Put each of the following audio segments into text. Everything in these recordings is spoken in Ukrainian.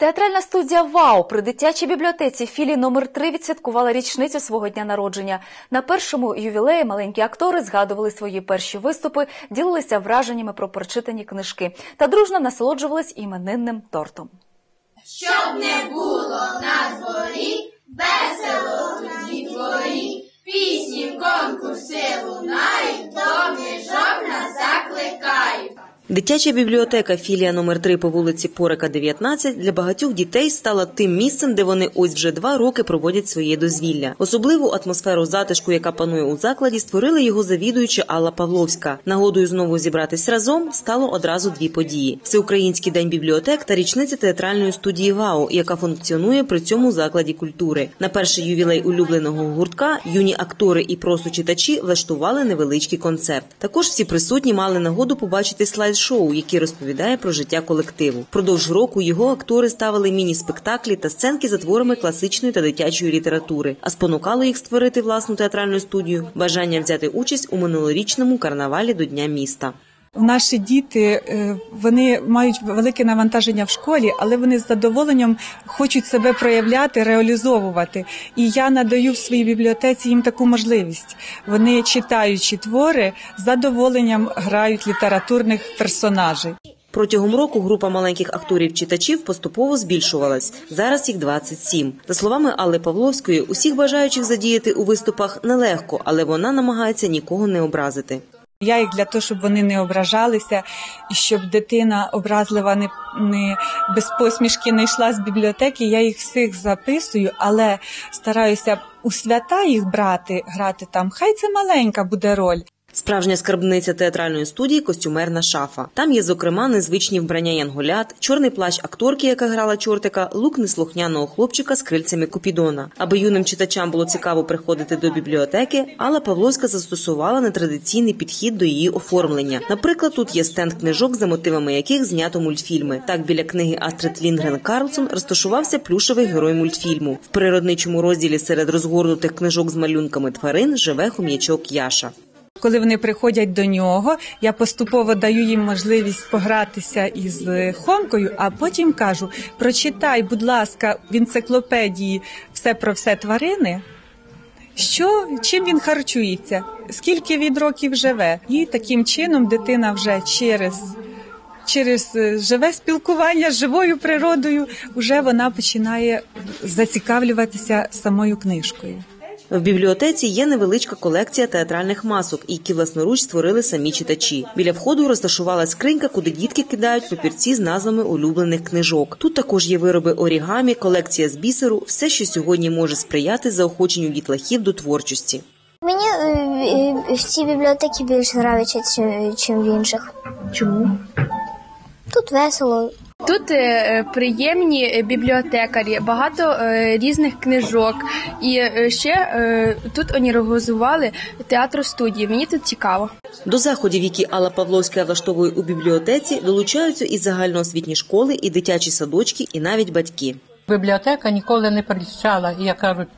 Театральна студія Вау при дитячій бібліотеці філії номер 3 відсвяткувала річницю свого дня народження. На першому ювілеї маленькі актори згадували свої перші виступи, ділилися враженнями про прочитані книжки та дружно насолоджувались іменинним тортом. Щоб не було на дворі, весело у дітворі, пісні, конкурси Дитяча бібліотека філія номер 3 по вулиці Порика, 19 для багатьох дітей стала тим місцем, де вони ось вже два роки проводять своє дозвілля. Особливу атмосферу затишку, яка панує у закладі, створила його завідуюча Алла Павловська. Нагодою знову зібратись разом стало одразу дві події: всеукраїнський день бібліотек та річниця театральної студії ВАУ, яка функціонує при цьому закладі культури. На перший ювілей улюбленого гуртка юні актори і просто читачі влаштували невеличкий концерт. Також всі присутні мали нагоду побачити слайд шоу, який розповідає про життя колективу. Продовж року його актори ставили міні-спектаклі та сценки за творами класичної та дитячої літератури, а спонукало їх створити власну театральну студію бажання взяти участь у минулорічному карнавалі до Дня міста. Наші діти е, вони мають велике навантаження в школі, але вони з задоволенням хочуть себе проявляти, реалізовувати. І я надаю в своїй бібліотеці їм таку можливість. Вони читаючи твори, з задоволенням грають літературних персонажей. Протягом року група маленьких акторів-читачів поступово збільшувалась. Зараз їх 27. За словами Алли Павловської, усіх бажаючих задіяти у виступах нелегко, але вона намагається нікого не образити. Я їх для того, щоб вони не ображалися, і щоб дитина образлива не, не без посмішки не йшла з бібліотеки. Я їх всіх записую, але стараюся у свята їх брати, грати там. Хай це маленька буде роль. Справжня скарбниця театральної студії костюмерна шафа. Там є, зокрема, незвичні вбрання янголят, чорний плащ акторки, яка грала чортика, лук неслухняного хлопчика з крильцями Купідона. Аби юним читачам було цікаво приходити до бібліотеки, Алла Павловська застосувала нетрадиційний підхід до її оформлення. Наприклад, тут є стенд книжок, за мотивами яких знято мультфільми. Так біля книги Астрид Лінгрен Карлсон розташувався плюшевий герой мультфільму. В природничому розділі серед розгорнутих книжок з малюнками тварин живе хом'ячок Яша. Коли вони приходять до нього, я поступово даю їм можливість погратися із хомкою, а потім кажу: прочитай, будь ласка, в енциклопедії все про все тварини. Що чим він харчується, скільки від років живе, і таким чином дитина вже через через живе спілкування з живою природою, вже вона починає зацікавлюватися самою книжкою. В бібліотеці є невеличка колекція театральних масок, які власноруч створили самі читачі. Біля входу розташувалась скринька, куди дітки кидають папірці з назвами улюблених книжок. Тут також є вироби орігамі, колекція з бісеру, все, що сьогодні може сприяти заохоченню дітлахів до творчості. Мені е, в цій бібліотеці більше подобається, ніж в інших. Чому? Тут весело. Тут е, приємні бібліотекарі, багато е, різних книжок, і е, ще е, тут вони організували театр студії. Мені тут цікаво. До заходів, які Алла Павловська влаштовує у бібліотеці, долучаються і загальноосвітні школи, і дитячі садочки, і навіть батьки. Бібліотека ніколи не прилічала, як кажуть,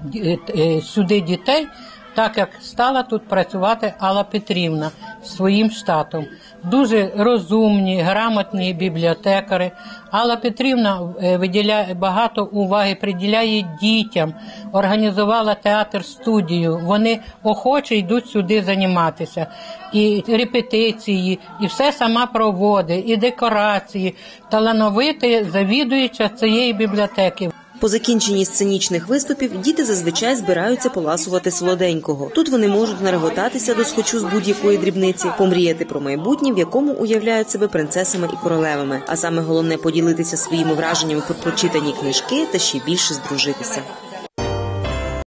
е, сюди дітей, так як стала тут працювати Алла Петрівна своїм штатом. Дуже розумні, грамотні бібліотекари. Алла Петрівна е, виділяє багато уваги, приділяє дітям, організувала театр студію. Вони охоче йдуть сюди займатися. І репетиції, і все сама проводить, і декорації. Талановита завідуюча цієї бібліотеки. По закінченні сценічних виступів діти зазвичай збираються поласувати солоденького. Тут вони можуть нареготатися до схочу з будь-якої дрібниці, помріяти про майбутнє, в якому уявляють себе принцесами і королевами. А саме головне поділитися своїми враженнями про прочитані книжки та ще більше здружитися.